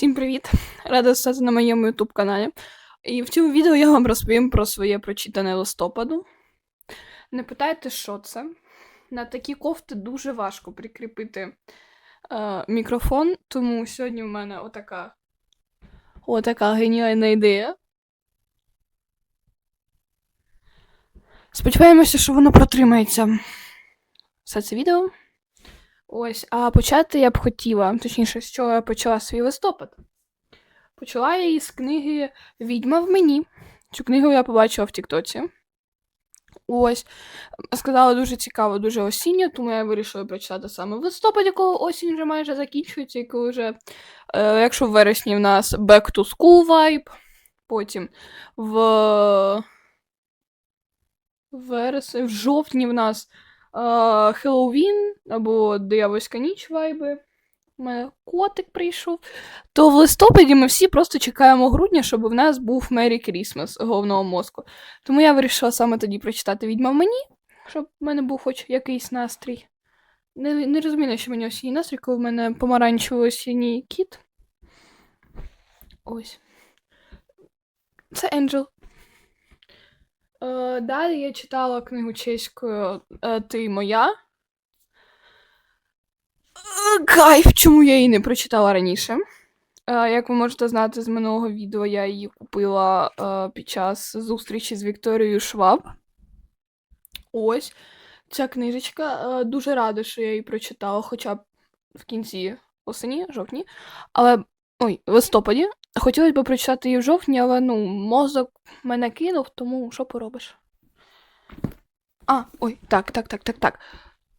Всім привіт! Рада стати на моєму YouTube каналі. І в цьому відео я вам розповім про своє прочитане листопаду. Не питайте, що це. На такі кофти дуже важко прикріпити е, мікрофон, тому сьогодні в мене отака, отака геніальна ідея. Сподіваємося, що воно протримається все це відео. Ось, а почати я б хотіла, точніше, з чого я почала свій листопад. Почала я її з книги Відьма в мені. Цю книгу я побачила в Тіктоці. Ось, сказала дуже цікаво, дуже осінньо, тому я вирішила прочитати саме в листопаді, коли осінь вже майже закінчується, і коли вже, е, якщо в вересні в нас Back to School vibe, потім в вересень, в жовтні в нас Хеллоуін або Диявольська ніч вайби. У мене котик прийшов. То в листопаді ми всі просто чекаємо грудня, щоб в нас був Merry Christmas головного мозку. Тому я вирішила саме тоді прочитати відьма мені, щоб в мене був хоч якийсь настрій. Не, не розумію, що мені осінній настрій, коли в мене помаранчевий осінній кіт. Ось. Це Енджел. Е, далі я читала книгу чеською е, Ти моя. Е, Кайф, чому я її не прочитала раніше. Як ви можете знати з минулого відео, я її купила е, під час зустрічі з Вікторією Шваб. Ось ця книжечка. Е, дуже рада, що я її прочитала, хоча б в кінці осені, жовтні. Але. Ой, в листопаді. Хотілося б прочитати її в жовтні, але ну, мозок мене кинув, тому що поробиш? А, ой, так, так, так, так, так.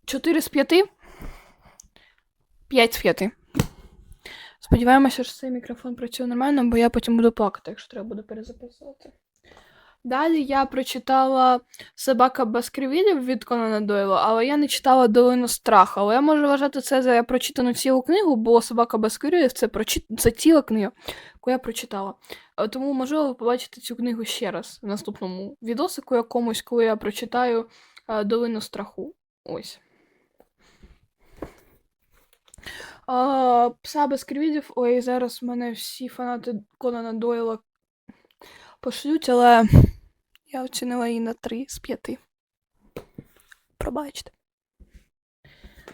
4 з 5. 5 з 5. Сподіваємося, що цей мікрофон працює нормально, бо я потім буду плакати, якщо треба буде перезаписувати. Далі я прочитала Собака без кривілів від Конана Дойла, але я не читала Долину страху. Але я можу вважати це за прочитану цілу книгу, бо Собака без це, прочит... це ціла книга, яку я прочитала. Е, Тому можливо ви побачите цю книгу ще раз в наступному відосику якомусь, коли я прочитаю е, Долину страху. Ось. Пса без кривідів. Ой, зараз мене всі фанати Конана Дойла пошлють, але я оцінила її на 3 з 5. Пробачте.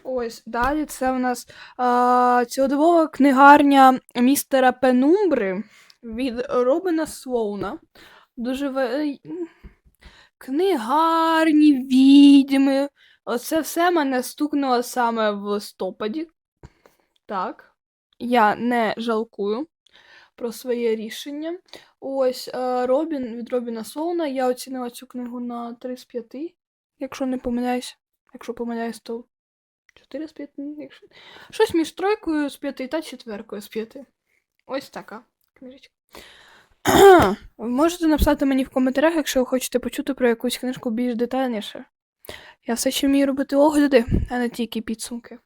Ось, далі це у нас а, цілодобова книгарня містера Пенумбри від Робина Слоуна. Дуже ве... книгарні, відьми. Оце все мене стукнуло саме в листопаді. Так. Я не жалкую про своє рішення. Ось е, Робін від Робіна Слоуна. Я оцінила цю книгу на 3 з 5, якщо не помиляюсь. Якщо помиляюсь, то 4 з 5. Якщо... Щось між тройкою з 5 та четверкою з 5. Ось така книжечка. Можете написати мені в коментарях, якщо ви хочете почути про якусь книжку більш детальніше. Я все ще вмію робити огляди, а не тільки підсумки.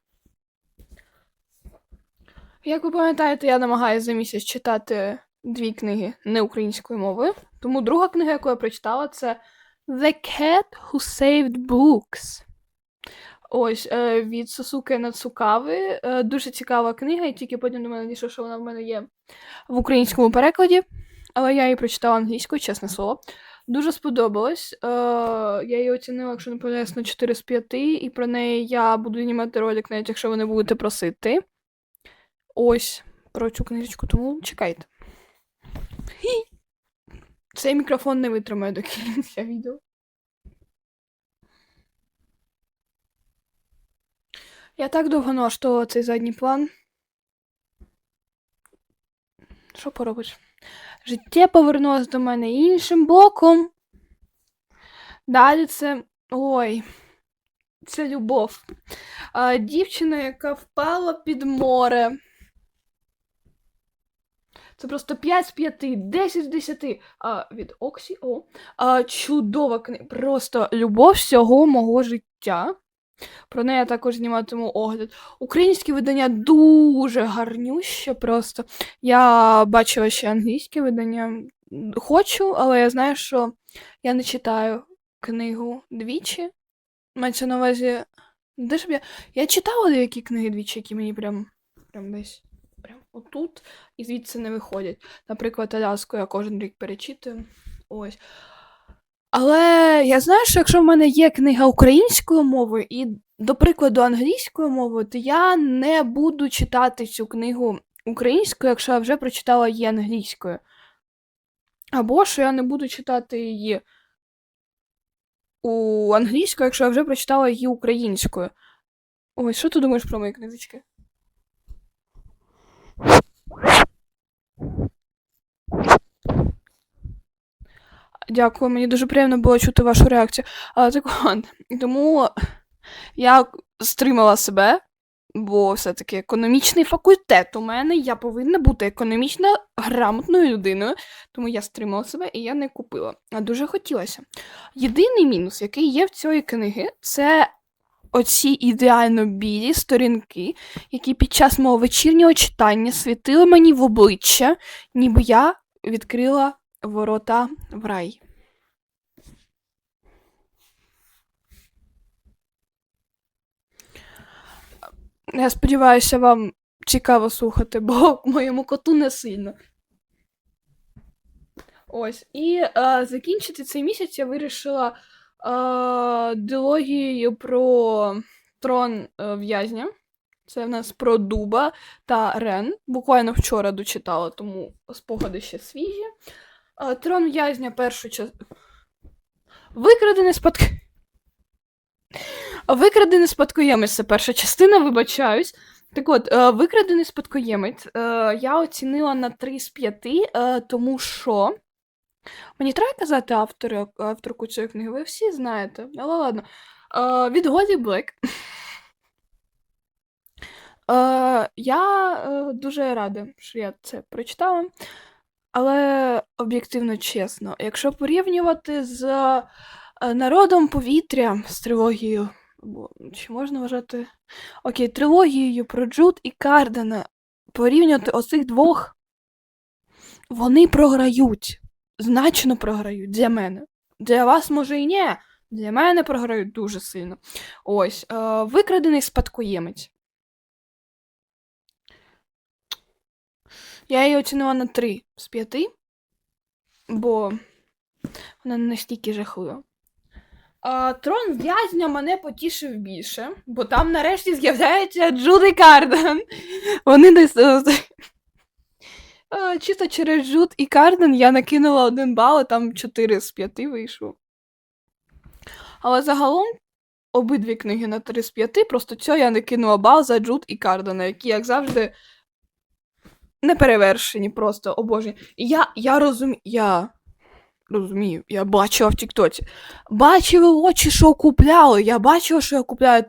Як ви пам'ятаєте, я намагаюся за місяць читати дві книги не українською мовою. Тому друга книга, яку я прочитала, це The Cat Who Saved Books. Ось е, від Сосуки Нацукави. Е, дуже цікава книга, і тільки потім до мене дійшло, що вона в мене є в українському перекладі. Але я її прочитала англійською, чесне слово. Дуже сподобалось. Е, я її оцінила, якщо не помиляюсь, на 4 з 5, і про неї я буду знімати ролик, навіть якщо ви не будете просити. Ось про цю книжечку, тому чекайте. Цей мікрофон не витримає до кінця відео. Я так довго налаштовувала цей задній план. Що поробиш? Життя повернулося до мене іншим боком. Далі це. Ой. Це любов. А, дівчина, яка впала під море. Це просто 5 з 5, 10 з 10 а, від Оксі. О. А, чудова книга. Просто любов всього мого життя. Про неї я також зніматиму огляд. Українське видання дуже гарнюще просто. Я бачила ще англійське видання. Хочу, але я знаю, що я не читаю книгу двічі. Мається на увазі. Де ж я. Я читала деякі книги двічі, які мені прям. Прям десь. Отут і звідси не виходять. Наприклад, Аляску я кожен рік перечитую. Ось. Але я знаю, що якщо в мене є книга українською мовою і, до прикладу, англійською мовою, то я не буду читати цю книгу українською, якщо я вже прочитала її англійською. Або що я не буду читати її у англійською, якщо я вже прочитала її українською. Ой, що ти думаєш про мої книжечки? Дякую, мені дуже приємно було чути вашу реакцію. А, так от, тому я стримала себе, бо все-таки економічний факультет у мене, я повинна бути економічно грамотною людиною, тому я стримала себе і я не купила. А дуже хотілося. Єдиний мінус, який є в цієї книги, це оці ідеально білі сторінки, які під час мого вечірнього читання світили мені в обличчя, ніби я відкрила ворота в рай. Я сподіваюся, вам цікаво слухати, бо моєму коту не сильно. Ось. І е, закінчити цей місяць я вирішила е, дилогією про трон е, в'язня. Це в нас про Дуба та Рен. Буквально вчора дочитала, тому спогади ще свіжі. Трон в'язня першу частину. Викрадений спадк. Викрадений спадкоємець це перша частина, вибачаюсь. Так от, е, викрадений спадкоємець е, я оцінила на 3 з 5, е, тому що. Мені треба казати автора, авторку цієї книги, ви всі знаєте. Але ладно. Е, від Голі Блек. Я дуже рада, що я це прочитала. Але об'єктивно чесно, якщо порівнювати з е, народом повітря з трилогією, або чи можна вважати. Окей, трилогією про Джуд і Кардена порівнювати оцих двох, вони програють. Значно програють для мене. Для вас, може, і ні. Для мене програють дуже сильно. Ось, е, викрадений спадкоємець. Я її оцінила на 3 з 5, бо вона не настільки жахлива. А, трон в'язня мене потішив більше, бо там нарешті з'являється Джуди Карден. Вони десь. е, Чисто через Джуд і Карден я накинула один бал, і там 4 з 5 вийшло. Але загалом обидві книги на 3 з 5, просто цього я не кинула бал за Джуд і Кардена, які, як завжди, неперевершені, просто обожні. І я, я розумію. Я розумію, я бачила в Тіктоці. Бачили очі, що купляли. Я бачила, що я купляю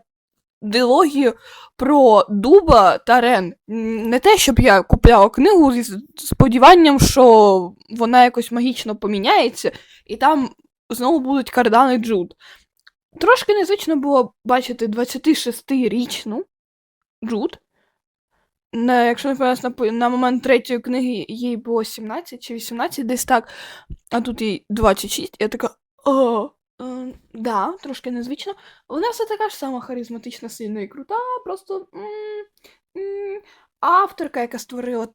дилогію про Дуба та Рен. Не те, щоб я купляла книгу зі сподіванням, що вона якось магічно поміняється, і там знову будуть кардани Джуд. Трошки незвично було бачити 26-річну Джуд. На, якщо не помиляюсь, на, на момент третьої книги їй було 17 чи 18, десь так, а тут їй 26. Я така. О, е, да, трошки незвично. Вона все така ж сама харизматична, сильна і крута, просто м, м, авторка, яка створила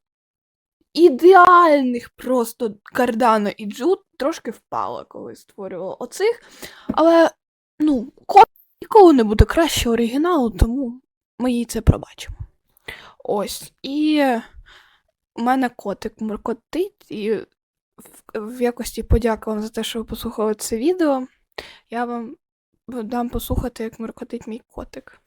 ідеальних просто Кардана і Джуд, трошки впала, коли створювала оцих. Але, ну, ніколи не буде краще оригіналу, тому ми їй це пробачимо. Ось. І у мене котик муркотить, і в, якості подяки вам за те, що ви послухали це відео. Я вам дам послухати, як муркотить мій котик.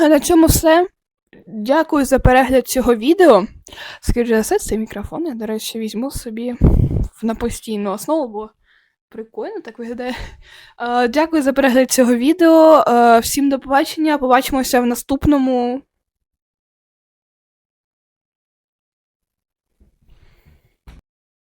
А на цьому все. Дякую за перегляд цього відео. Скажіть за все, цей мікрофон я, до речі, візьму собі на постійну основу, бо прикольно так виглядає. Дякую за перегляд цього відео. Всім до побачення. Побачимося в наступному